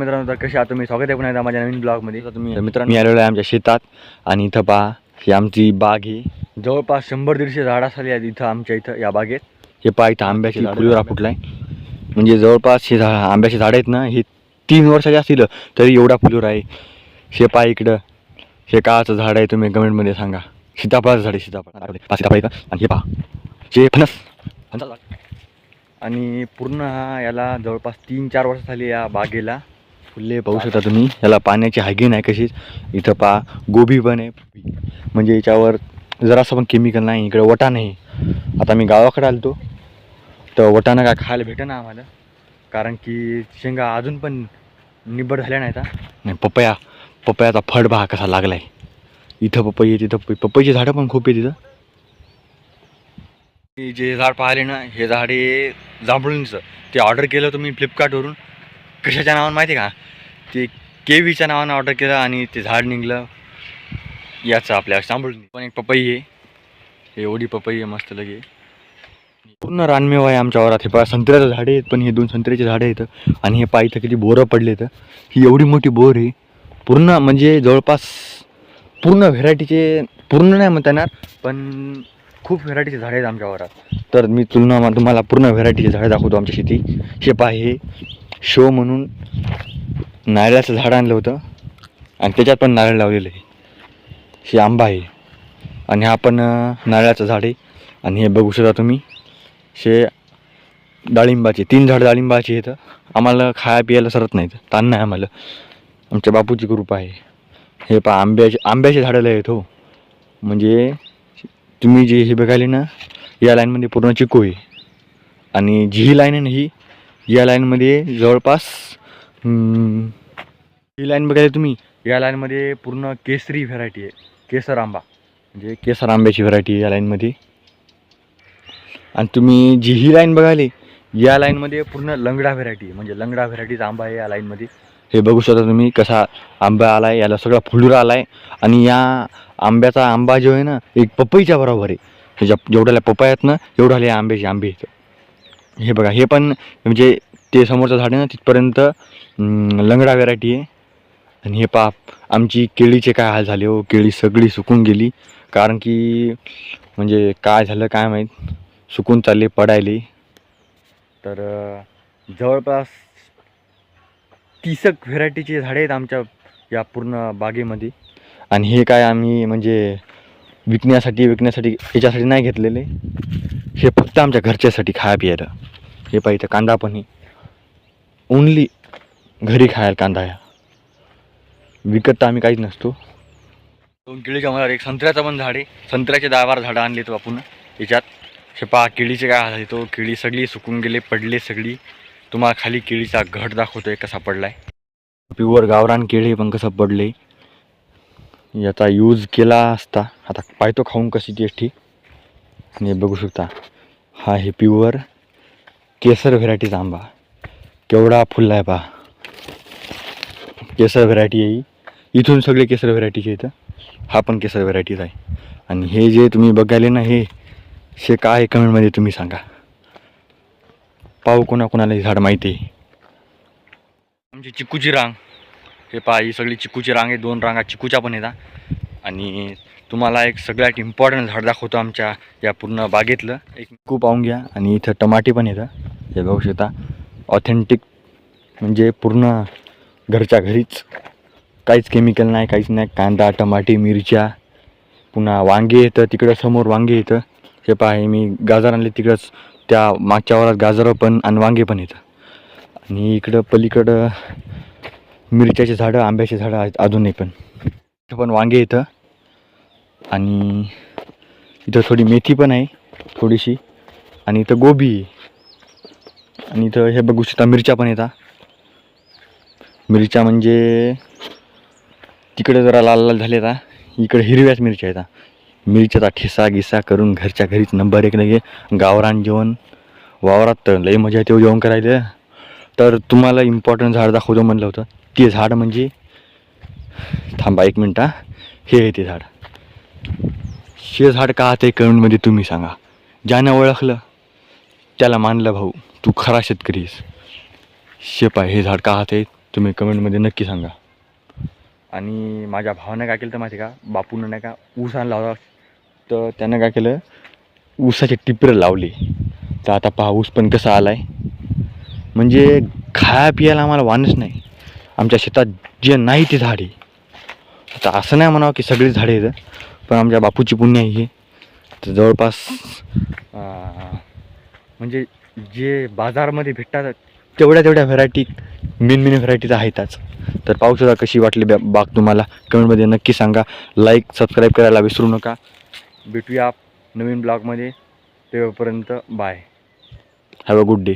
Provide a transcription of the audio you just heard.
मित्रांनो तर आहात तुम्ही? स्वागत आहे पुन्हा एकदा माझ्या नवीन ब्लॉगमध्ये. तर तुम्ही मित्रांनो मी आलेलो आहे आमच्या शेतात आणि इथं पहा ही आमची बाग ही. जवळपास शंभर दीडशे झाड असली आहेत इथं आमच्या इथं या बागेत. हे पहा इथं आंब्याची फुलवेरा फुटलाय म्हणजे जवळपास हे झाड आंब्याचे झाड आहेत ना हे तीन वर्षाचे असतील तरी एवढा फुलवर आहे. हे पहा इकडं. हे काळाचं झाड आहे तुम्ही कमेंटमध्ये सांगा. सीताफळाचं झाड आहे सीताफळ. सीताफळ आहे का आणि हे पहा हे फणस. आणि पूर्ण हा याला जवळपास तीन चार वर्ष झाली या बागेला. फुले पाहू शकता तुम्ही. याला पाण्याची हायगीन आहे कशीच इथं पहा गोबी पण आहे. म्हणजे याच्यावर जरासं पण केमिकल नाही इकडे वटा नाही. आता मी गावाकडे आलतो. तर वटाणं काय खायला भेटं ना आम्हाला. कारण की शेंगा अजून पण निब्बड झाल्या नाही हा. नाही पपया. पपयाचा फळ पहा कसा लागला आहे इथं पपई आहे तिथं पपई. पपईची झाडं पण खूप आहे तिथं जे झाड पाहिले ना हे झाड आहे जांभळींचं. ते ऑर्डर केलं तुम्ही फ्लिपकार्टवरून कशाच्या नावानं माहिती आहे का? ते केवीच्या नावानं ऑर्डर केलं आणि ते झाड निघलं. याचं आपल्या सांभाळून पण एक पपई आहे. हे एवढी पपई आहे मस्त लगे. पूर्ण रानमेवा आहे आमच्या वरात. हे पहा संत्र्याचं झाडे आहेत पण हे दोन संत्र्याचे झाडे आहेत. आणि हे पाय इथं किती बोरं पडले आहेत ही एवढी मोठी बोर आहे. पूर्ण म्हणजे जवळपास पूर्ण व्हेरायटीचे पूर्ण नाही म्हणता येणार पण खूप व्हेरायटीचे झाडे आहेत आमच्या वरात. तर मी तुलना तुम्हाला पूर्ण व्हेरायटीचे झाडे दाखवतो आमच्या शेती. हे पहा हे शो म्हणून नारळाचं झाड आणलं होतं. आणि त्याच्यात पण नारळ लावलेलं आहे. हे आंबा आहे. आणि हा पण नारळाचं झाड आहे. आणि हे बघू शकता तुम्ही हे डाळिंबाचे तीन झाड डाळिंबाचे आहेत. आम्हाला खाया पियाला सरत नाहीत. ताण नाही आम्हाला. आमच्या बापूची कृपा आहे. हे पहा आंब्याचे आंब्याचे झाडं लय आहेत हो. म्हणजे तुम्ही जे हे बघायले ना या लाईनमध्ये पूर्ण चिकू आहे. आणि जी ही लाईन आहे ना ही या लाईनमध्ये जवळपास ही लाईन बघायला तुम्ही या लाईनमध्ये पूर्ण केसरी व्हरायटी आहे. केसर आंबा म्हणजे केसर आंब्याची व्हरायटी आहे या लाईनमध्ये. आणि तुम्ही जी ही लाईन बघायली या लाईनमध्ये पूर्ण लंगडा व्हरायटी आहे. म्हणजे लंगडा व्हरायटीचा आंबा आहे या लाईनमध्ये. हे बघू शकता तुम्ही कसा आंबा आला आहे याला सगळा फुलुरा आला आहे आणि या आंब्याचा आंबा जो आहे ना एक पपईच्या बरोबर आहे. ह्याच्या जेवढ्याला पपया आहेत ना एवढ्याला या आंब्याचे आंबे आहेत. हे बघा हे पण म्हणजे ते समोरचं झाड आहे ना तिथपर्यंत लंगडा व्हेरायटी आहे. आणि हे पाप आमची केळीचे काय हाल झाले हो? केळी सगळी सुकून गेली. कारण की म्हणजे काय झालं काय माहीत? सुकून चालले पडायले. तर जवळपास तीसक व्हेरायटीचे झाडे आहेत आमच्या या पूर्ण बागेमध्ये. आणि हे काय आम्ही म्हणजे विकण्यासाठी विकण्यासाठी याच्यासाठी नाही घेतलेले. हे फक्त आमच्या घरच्यासाठी खाया पियाला हे पाहिजे कांदा पण ओनली घरी खायला कांदा ह्या विकत तर आम्ही काहीच नसतो. दोन केळीच्या मला एक संत्र्याचं पण झाड आहे. संत्र्याचे दहा बारा झाडं आणले तो आपण. याच्यात हे पहा केळीचे काय झाले तो. केळी सगळी सुकून गेले पडले सगळी. तुम्हाला खाली केळीचा घट दाखवतोय कसा पडलाय. प्युअर गावरान केळी पण कसं पडले. याचा यूज केला असता. आता पाहतो खाऊन कशी टेस्टी आणि हे बघू शकता. हा हे प्युअर केसर व्हेरायटीचा आंबा. केवढा फुलला आहे पहा. केसर व्हेरायटी आहे इथून सगळे केसर व्हेरायटीचे येतं हा पण केसर व्हरायटीज आहे. आणि हे जे तुम्ही बघायले ना हे शे काय आहे कमेंटमध्ये तुम्ही सांगा. पाहू कोणाकोणाला हे झाड माहिती आहे. आमची चिकूची रांग. हे पहा ही सगळी चिकूची रांग आहे. दोन रांगा चिकूच्या पण येतात आणि तुम्हाला एक सगळ्यात इम्पॉर्टंट झाड दाखवतो आमच्या या पूर्ण बागेतलं. एक खूप पाहून घ्या आणि इथं टमाटे पण येतं हे बघू शकता ऑथेंटिक म्हणजे पूर्ण घरच्या घरीच. काहीच केमिकल नाही काहीच नाही. कांदा टमाटे मिरच्या पुन्हा वांगे येतं तिकडं समोर वांगे येतं. हे पहा हे मी गाजर आणले तिकडंच. त्या मागच्या वरात गाजरं पण आणि वांगे पण येतं. आणि इकडं पलीकडं मिरच्याचे झाडं आंब्याचे झाडं आहेत अजूनही पण. इथं पण वांगे येतं. आणि इथं थोडी मेथी पण आहे थोडीशी. आणि इथं गोबी आहे. आणि इथं हे बघू शकता मिरच्या पण येतात. मिरच्या म्हणजे तिकडे जरा लाल लाल झाले आता इकडे हिरव्याच मिरच्या येतात. मिरच्याचा ठेसा गिसा करून घरच्या घरीच नंबर एक लगे गावरान जेवण. वावरात तर लई मजा येते हो जेवण करायला. तर तुम्हाला इम्पॉर्टंट झाड दाखवतो म्हणलं होतं. ते झाड म्हणजे थांबा एक मिनटं हे आहे ते झाड. हे झाड का ते कमेंटमध्ये तुम्ही सांगा. ज्यानं ओळखलं त्याला मानलं भाऊ तू खरा शेतकरी आहेस. आहे हे झाड का आहे तुम्ही कमेंटमध्ये नक्की सांगा. आणि माझ्या भावानं काय केलं तर माहिती का? बापूनं नाही का ऊस आणला होता. तर त्यानं काय केलं? ऊसाचे टिपरं लावले. तर आता पहा ऊस पण कसा आला आहे म्हणजे खाया पियाला आम्हाला वानच नाही. आमच्या शेतात जे नाही ते झाडे. आता असं नाही म्हणावं की सगळी झाडे आहेत. पण आमच्या बापूची पुण्य आहे तर जवळपास म्हणजे जे बाजारमध्ये भेटतात तेवढ्या तेवढ्या व्हरायटी मेन मेन व्हरायटीज आहेतच. तर पाहू कशी वाटली बॅ- बाग तुम्हाला. कमेंटमध्ये नक्की सांगा. लाईक सबस्क्राईब करायला विसरू नका. भेटूया नवीन ब्लॉगमध्ये तेव्हापर्यंत bye have a good day